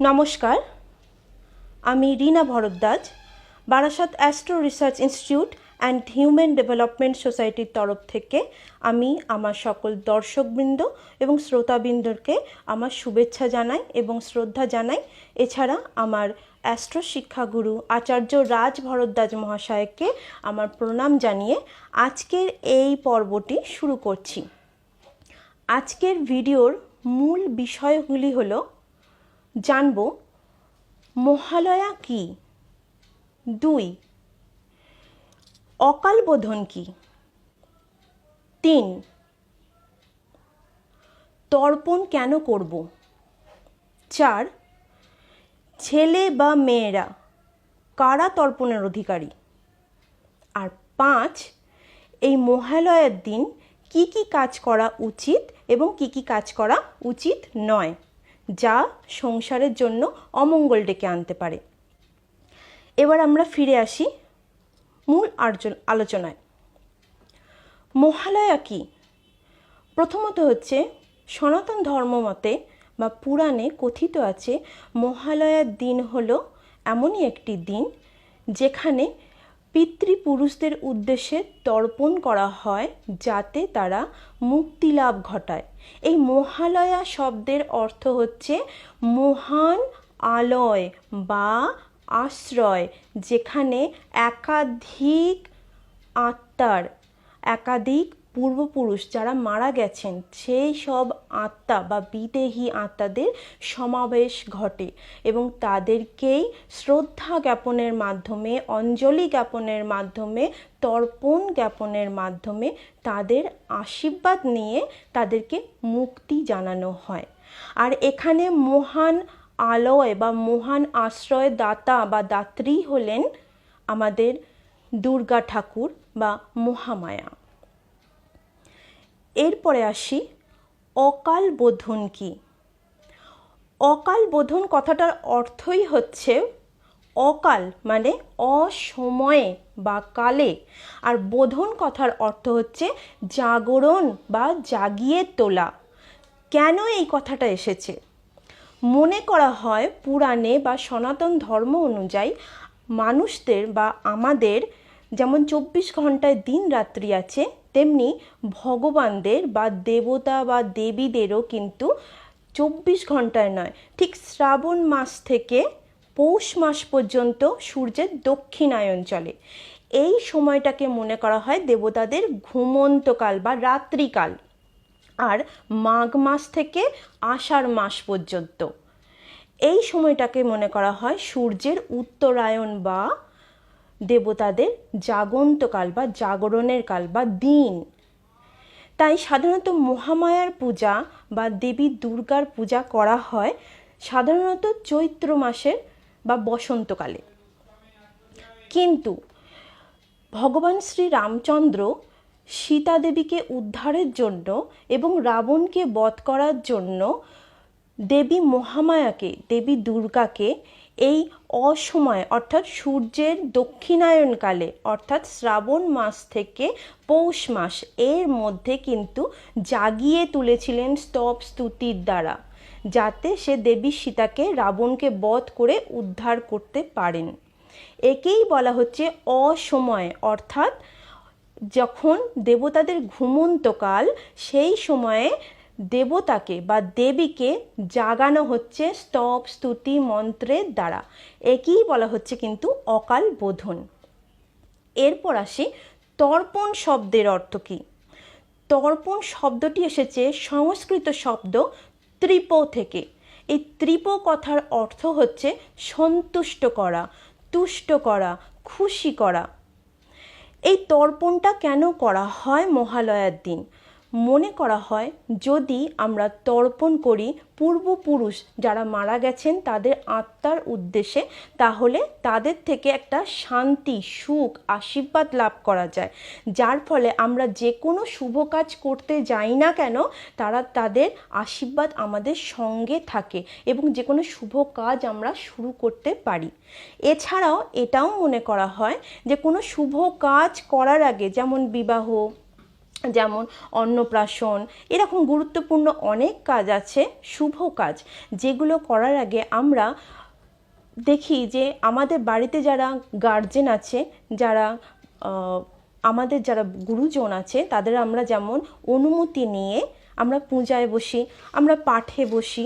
নমস্কার, আমি Rina Bharadwaj, Barasat astro research institute and human development সোসাইটির তরফ থেকে আমি আমার সকল দর্শকবৃন্দ এবং শ্রোতাবৃন্দকে আমার শুভেচ্ছা জানাই এবং শ্রদ্ধা জানাই। এছাড়া আমার অ্যাস্ট্রো শিক্ষাগুরু আচার্য রাজ ভরদ্বাজ মহাশয়কে আমার প্রণাম জানিয়ে আজকের এই পর্বটি শুরু করছি। আজকের ভিডিওর মূল বিষয়গুলি হলো জানব, মহালয়া কি? দুই, অকাল বোধন কি? তিন, তর্পণ কেন করব? চার, ছেলে বা মেয়েরা কারা তর্পণের অধিকারী? আর পাঁচ, এই মহালয়ার দিন কি কি কাজ করা উচিত এবং কি কি কাজ করা উচিত নয়? যা সংসারের জন্য অমঙ্গল ডেকে আনতে পারে। এবার আমরা ফিরে আসি মূল আলোচনায়। মহালয়া কি? প্রথমত হচ্ছে, সনাতন ধর্ম মতে বা পুরাণে কথিত আছে, মহালয়ার দিন হলো এমনই একটি দিন যেখানে পিতৃপুরুষদের উদ্দেশ্যে তর্পণ করা হয় যাতে তারা মুক্তি লাভ ঘটায়। এই মহালয়া শব্দের অর্থ হচ্ছে মহান আলয় বা আশ্রয়, যেখানে একাধিক আত্মার, একাধিক পূর্বপুরুষ যারা মারা গেছেন, সেই সব আত্মা বা বিদেহী আত্মাদের সমাবেশ ঘটে এবং তাদেরকেই শ্রদ্ধা জ্ঞাপনের মাধ্যমে, অঞ্জলি জ্ঞাপনের মাধ্যমে, তর্পণ জ্ঞাপনের মাধ্যমে তাদের আশীর্বাদ নিয়ে তাদেরকে মুক্তি জানানো হয়। আর এখানে মহান আলয় বা মহান আশ্রয় দাতা বা দাত্রী হলেন আমাদের দুর্গা ঠাকুর বা মহামায়া। এরপরে আসি, অকাল বোধন কি? অকাল বোধন কথাটার অর্থই হচ্ছে অকাল মানে অসময়ে বা কালে। আর বোধন কথার অর্থ হচ্ছে জাগরণ বা জাগিয়ে তোলা। কেন এই কথাটা এসেছে? মনে করা হয় পুরাণে বা সনাতন ধর্ম অনুযায়ী মানুষদের বা আমাদের যেমন চব্বিশ ঘন্টায় দিন রাত্রি আছে তেমনি ভগবানদের বা দেবতা বা দেবীদেরও কিন্তু চব্বিশ ঘন্টায় নয়, ঠিক শ্রাবণ মাস থেকে পৌষ মাস পর্যন্ত সূর্যের দক্ষিণায়ন চলে। এই সময়টাকে মনে করা হয় দেবতাদের ঘুমন্তকাল বা রাত্রিকাল আর মাঘ মাস থেকে আষাঢ় মাস পর্যন্ত। এই সময়টাকে মনে করা হয় সূর্যের উত্তরায়ণ বা দেবতাদের জাগন্তকাল বা জাগরণের কাল বা দিন। তাই সাধারণত মহামায়ার পূজা বা দেবী দুর্গার পূজা করা হয় সাধারণত চৈত্র মাসের বা বসন্তকালে। কিন্তু ভগবান শ্রী রামচন্দ্র সীতা দেবীকে উদ্ধারের জন্য এবং রাবণকে বধ করার জন্য দেবী মহামায়াকে, দেবী দুর্গাকে এই অসময়, অর্থাৎ সূর্যের দক্ষিণায়নকালে, অর্থাৎ শ্রাবণ মাস থেকে পৌষ মাস, এর মধ্যে কিন্তু জাগিয়ে তুলেছিলেন স্তব স্তুতির দ্বারা, যাতে সে দেবী সীতাকে রাবণকে বধ করে উদ্ধার করতে পারেন। একেই বলা হচ্ছে অসময়, অর্থাৎ যখন দেবতাদের ঘুমন্তকাল, সেই সময়ে দেবতাকে বা দেবীকে জাগানো হচ্ছে স্তব, স্তুতি মন্ত্রের দ্বারা। একেই বলা হচ্ছে কিন্তু অকাল বোধন। এরপর আসি তর্পণ শব্দের অর্থ কী? তর্পণ শব্দটি এসেছে সংস্কৃত শব্দ ত্রিপ থেকে। এই ত্রিপ কথার অর্থ হচ্ছে সন্তুষ্ট করা, তুষ্ট করা, খুশি করা। এই তর্পণটা কেন করা হয় মহালয়ার দিন? মনে করা হয় যদি আমরা তর্পণ করি পূর্বপুরুষ যারা মারা গেছেন তাদের আত্মার উদ্দেশ্যে, তাহলে তাদের থেকে একটা শান্তি, সুখ, আশীর্বাদ লাভ করা যায়। যার ফলে আমরা যে কোনো শুভ কাজ করতে যাই না কেন, তারা তাদের আশীর্বাদ আমাদের সঙ্গে থাকে এবং যে কোনো শুভ কাজ আমরা শুরু করতে পারি। এছাড়াও এটাও মনে করা হয় যে কোনো শুভ কাজ করার আগে, যেমন বিবাহ যেমন অন্নপ্রাশন, এরকম গুরুত্বপূর্ণ অনেক কাজ আছে, শুভ কাজ। যেগুলো করার আগে আমরা দেখি যে আমাদের বাড়িতে যারা গার্জেন আছে, যারা আমাদের যারা গুরুজন আছে, তাদের আমরা যেমন অনুমতি নিয়ে আমরা পূজায় বসি, আমরা পাঠে বসি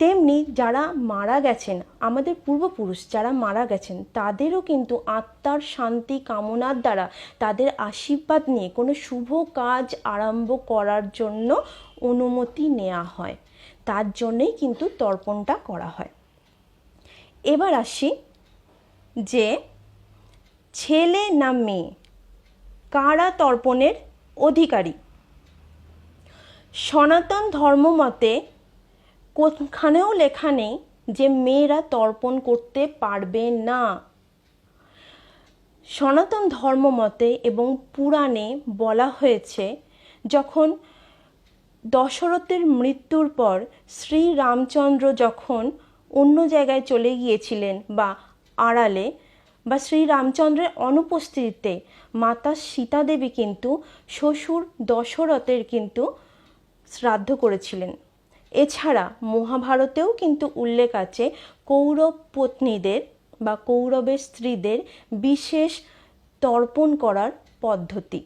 তেমনি যারা মারা গেছেন, আমাদের পূর্বপুরুষ যারা মারা গেছেন, তাদেরও কিন্তু আত্মার শান্তি কামনার দ্বারা তাদের আশীর্বাদ নিয়ে কোনো শুভ কাজ আরম্ভ করার জন্য অনুমতি নেওয়া হয়। তার জন্যেই কিন্তু তর্পণটা করা হয়। এবার আসি যে, ছেলে না মেয়ে, কারা তর্পণের অধিকারী? সনাতন ধর্মমতে কোথানেও লেখা নেই যে মেয়েরা তর্পণ করতে পারবে না। সনাতন ধর্মমতে এবং পুরাণে বলা হয়েছে, যখন দশরথের মৃত্যুর পর শ্রী রামচন্দ্র যখন অন্য জায়গায় চলে গিয়েছিলেন বা আড়ালে বা শ্রী রামচন্দ্রের অনুপস্থিতিতে মাতা সীতাদেবী কিন্তু শ্বশুর দশরথের কিন্তু শ্রাদ্ধ করেছিলেন। এছাড়া মহাভারতেও কিন্তু উল্লেখ আছে কৌরব পত্নীদের বা কৌরবের স্ত্রীদের বিশেষ তর্পণ করার পদ্ধতি।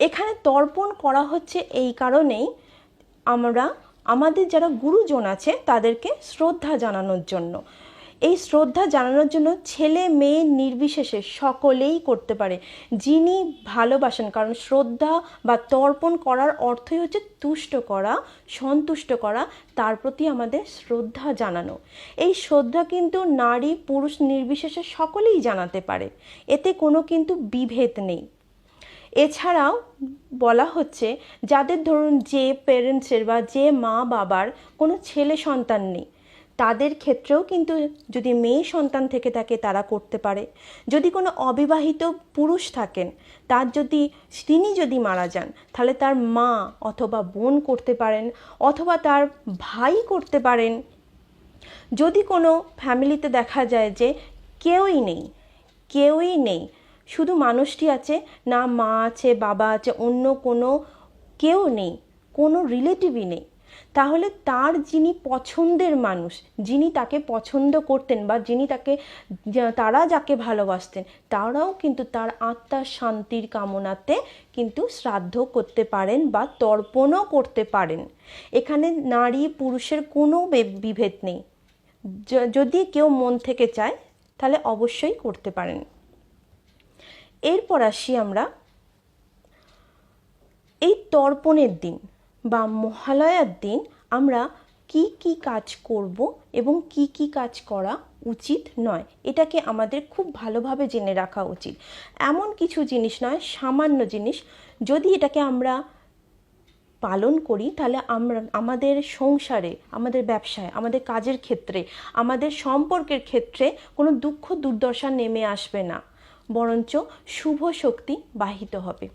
এখানে তর্পণ করা হচ্ছে এই কারণেই আমরা, আমাদের যারা গুরুজন আছে তাদেরকে শ্রদ্ধা জানানোর জন্য। এই শ্রদ্ধা জানানোর জন্য ছেলে মেয়ে নির্বিশেষে সকলেই করতে পারে। যিনি ভালোবাসেন, কারণ শ্রদ্ধা বা তর্পণ করার অর্থই হচ্ছে তুষ্ট করা, সন্তুষ্ট করা, তার প্রতি আমাদের শ্রদ্ধা জানানো। এই শ্রদ্ধা কিন্তু নারী, পুরুষ নির্বিশেষে সকলেই জানাতে পারে। এতে কোনো কিন্তু বিভেদ নেই। এছাড়াও বলা হচ্ছে, যাদের ধরুন যে পেরেন্টসের বা যে মা বাবার কোনো ছেলে সন্তান নেই তাদের ক্ষেত্রেও কিন্তু যদি মেয়ে সন্তান থেকে থাকে তারা করতে পারে, যদি কোনো অবিবাহিত পুরুষ থাকেন, তার যদি, তিনি যদি মারা যান, তাহলে তার মা অথবা বোন করতে পারেন, অথবা তার ভাই করতে পারেন। যদি কোনো ফ্যামিলিতে দেখা যায় যে কেউই নেই কেউই নেই, শুধু মানুষটি আছে, না মা আছে, বাবা আছে, অন্য কোনো কেউ নেই, কোনো রিলেটিভই নেই তাহলে তার যিনি পছন্দের মানুষ, যিনি তাকে পছন্দ করতেন বা যিনি তাকে তারা যাকে ভালোবাসতেন, তারাও কিন্তু তার আত্মার শান্তির কামনাতে কিন্তু শ্রাদ্ধ করতে পারেন বা তর্পণও করতে পারেন। এখানে নারী পুরুষের কোনো বিভেদ নেই। যদি কেউ মন থেকে চায়, তাহলে অবশ্যই করতে পারেন। এরপর আসি আমরা এই তর্পণের দিন। বা মহালয়ার দিন আমরা কি কি কাজ করব এবং কি কি কাজ করা উচিত নয়, এটাকে আমাদের খুব ভালোভাবে জেনে রাখা উচিত। এমন কিছু জিনিস নয়, সামান্য জিনিস। যদি এটাকে আমরা পালন করি, তাহলে আমরা, আমাদের সংসারে, আমাদের ব্যবসায়, আমাদের কাজের ক্ষেত্রে, আমাদের সম্পর্কের ক্ষেত্রে কোনো দুঃখ, দুর্দশা নেমে আসবে না। বরঞ্চ শুভ শক্তি বাহিত হবে।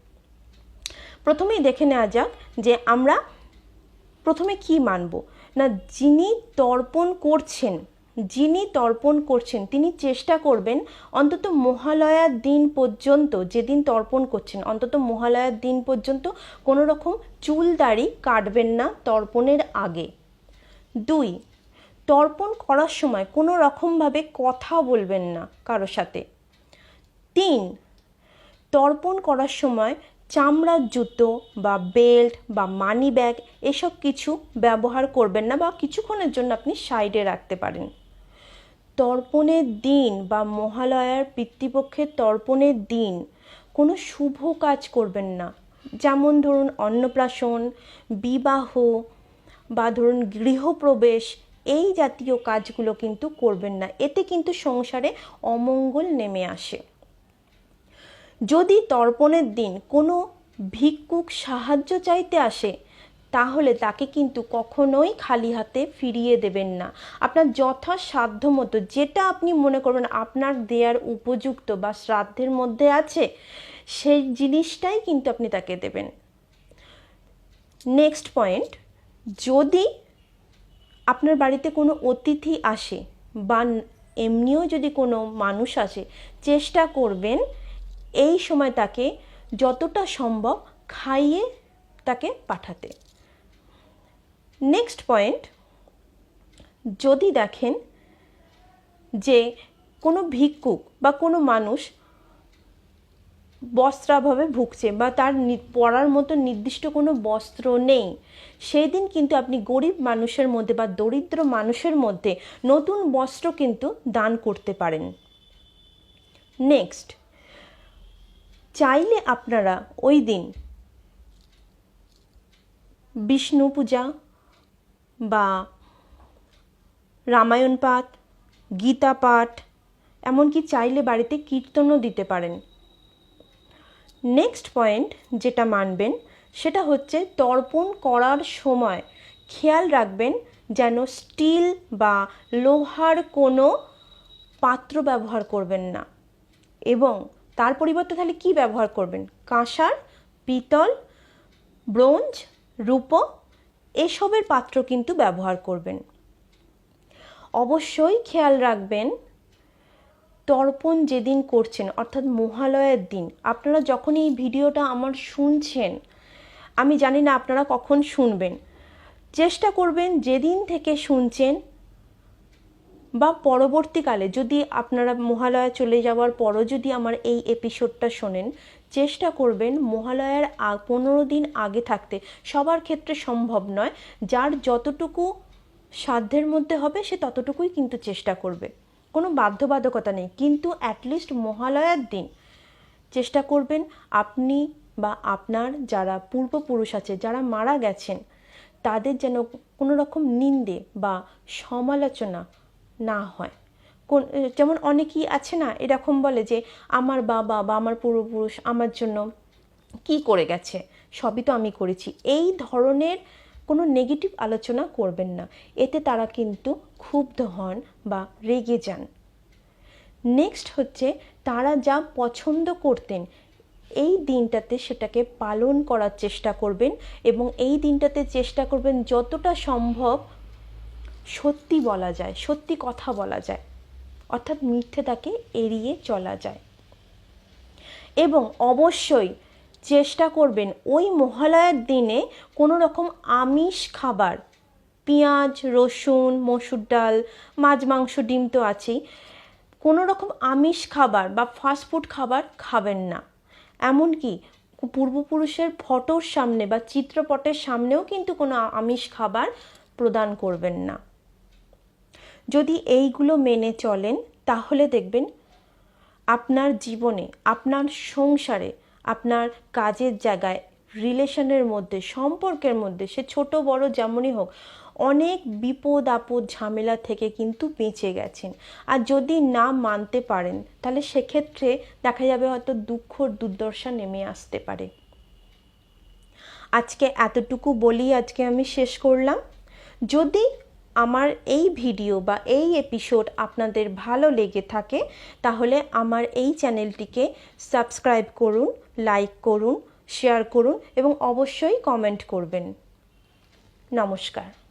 প্রথমেই দেখে নেওয়া যাক যে আমরা প্রথমে কি মানব? না, যিনি তর্পণ করছেন, যিনি তর্পণ করছেন, তিনি চেষ্টা করবেন অন্তত মহালয়ার দিন পর্যন্ত, যেদিন তর্পণ করছেন, অন্তত মহালয়ার দিন পর্যন্ত কোনো রকম চুল দাড়ি কাটবেন না তর্পণের আগে। দুই, তর্পণ করার সময় কোনো রকমভাবে কথা বলবেন না কারোর সাথে। তিন, তর্পণ করার সময় চামড়ার জুতো বা বেল্ট বা মানি ব্যাগ এসব কিছু ব্যবহার করবেন না বা কিছুক্ষণের জন্য আপনি সাইডে রাখতে পারেন। তর্পণের দিন বা মহালয়ার পিতৃপক্ষের তর্পণের দিন কোনো শুভ কাজ করবেন না। যেমন ধরুন অন্নপ্রাশন, বিবাহ বা ধরুন গৃহপ্রবেশ, এই জাতীয় কাজগুলো কিন্তু করবেন না। এতে কিন্তু সংসারে অমঙ্গল নেমে আসে। যদি তর্পণের দিন কোনো ভিক্ষুক সাহায্য চাইতে আসে, তাহলে তাকে কিন্তু কখনোই খালি হাতে ফিরিয়ে দেবেন না। আপনার যথাসাধ্য মতো যেটা আপনি মনে করবেন আপনার দেয়ার উপযুক্ত বা শ্রাদ্ধের মধ্যে আছে, সেই জিনিসটাই কিন্তু আপনি তাকে দেবেন। নেক্সট পয়েন্ট যদি আপনার বাড়িতে কোনো অতিথি আসে বা এমনিও যদি কোনো মানুষ আসে, চেষ্টা করবেন এই সময় তাকে যতটা সম্ভব খাইয়ে তাকে পাঠাতে। নেক্সট পয়েন্ট যদি দেখেন যে কোনো ভিক্ষুক বা কোনো মানুষ বস্ত্রাভাবে ভুগছে বা তার পরার মতো নির্দিষ্ট কোনো বস্ত্র নেই সেই দিন কিন্তু আপনি গরিব মানুষের মধ্যে বা দরিদ্র মানুষের মধ্যে নতুন বস্ত্র কিন্তু দান করতে পারেন। নেক্সট চাইলে আপনারা ওই দিন বিষ্ণু পূজা বা রামায়ণ পাঠ, গীতা পাঠ, এমনকি চাইলে বাড়িতে কীর্তনও দিতে পারেন। নেক্সট পয়েন্ট যেটা মানবেন, সেটা হচ্ছে তর্পণ করার সময় খেয়াল রাখবেন যেন স্টিল বা লোহার কোনো পাত্র ব্যবহার করবেন না। এবং তার পরিবর্তে তাহলে কি ব্যবহার করবেন? কাঁসার, পিতল, ব্রোঞ্জ, রূপো এসবের পাত্র কিন্তু ব্যবহার করবেন। অবশ্যই খেয়াল রাখবেন, তর্পণ যেদিন করছেন, অর্থাৎ মহালয়ের দিন, আপনারা যখন এই ভিডিওটা আমার শুনছেন, আমি জানি না আপনারা কখন শুনবেন, চেষ্টা করবেন যেদিন থেকে শুনছেন বা পরবর্তীকালে যদি আপনারা মহালয়া চলে যাওয়ার পরও যদি আমার এই এপিসোডটা শোনেন, চেষ্টা করবেন মহালয়ার পনেরো দিন আগে থাকতে। সবার ক্ষেত্রে সম্ভব নয়। যার যতটুকু সাধ্যের মধ্যে হবে, সে ততটুকুই কিন্তু চেষ্টা করবে। কোনো বাধ্যবাধকতা নেই। কিন্তু অ্যাটলিস্ট মহালয়ার দিন চেষ্টা করবেন আপনি বা আপনার যারা পূর্বপুরুষ আছে, যারা মারা গেছেন, তাদের যেন কোনো রকম নিন্দে বা সমালোচনা না হয়। কোন যেমন অনেকেই আছে না, এরকম বলে যে, আমার বাবা বা আমার পূর্বপুরুষ আমার জন্য কি করে গেছে? সবই তো আমি করেছি। এই ধরনের কোনো নেগেটিভ আলোচনা করবেন না। এতে তারা কিন্তু ক্ষুব্ধ হন বা রেগে যান। নেক্সট হচ্ছে, তারা যা পছন্দ করতেন, এই দিনটাতে সেটাকে পালন করার চেষ্টা করবেন এবং এই দিনটাতে চেষ্টা করবেন যতটা সম্ভব সত্যি বলা যায়, সত্যি কথা বলা যায়। অর্থাৎ মিথ্যেটাকে এড়িয়ে চলা যায়। এবং অবশ্যই চেষ্টা করবেন ওই মহালয়ার দিনে কোনো রকম আমিষ খাবার, পেঁয়াজ, রসুন, মসুর ডাল, মাছ, মাংস, ডিম তো আছেই, কোনো রকম আমিষ খাবার বা ফাস্টফুড খাবার খাবেন না। এমনকি পূর্বপুরুষের ফটোর সামনে বা চিত্রপটের সামনেও কিন্তু কোনো আমিষ খাবার প্রদান করবেন না। যদি এইগুলো মেনে চলেন, তাহলে দেখবেন আপনার জীবনে, আপনার সংসারে, আপনার কাজের জায়গায়, রিলেশনের মধ্যে, সম্পর্কের মধ্যে, সে ছোট, বড় যেমনই হোক, অনেক বিপদ, আপদ, ঝামেলা থেকে কিন্তু বেঁচে গেছেন। আর যদি না মানতে পারেন, তাহলে সেক্ষেত্রে দেখা যাবে হয়তো দুঃখ দুর্দশা নেমে আসতে পারে। আজকে এতটুকু বলি, আজকে আমি শেষ করলাম। যদি আমার এই ভিডিও বা এই এপিসোড আপনাদের ভালো লেগে থাকে, তাহলে আমার এই চ্যানেলটিকে সাবস্ক্রাইব করুন লাইক করুন শেয়ার করুন এবং অবশ্যই কমেন্ট করবেন। নমস্কার।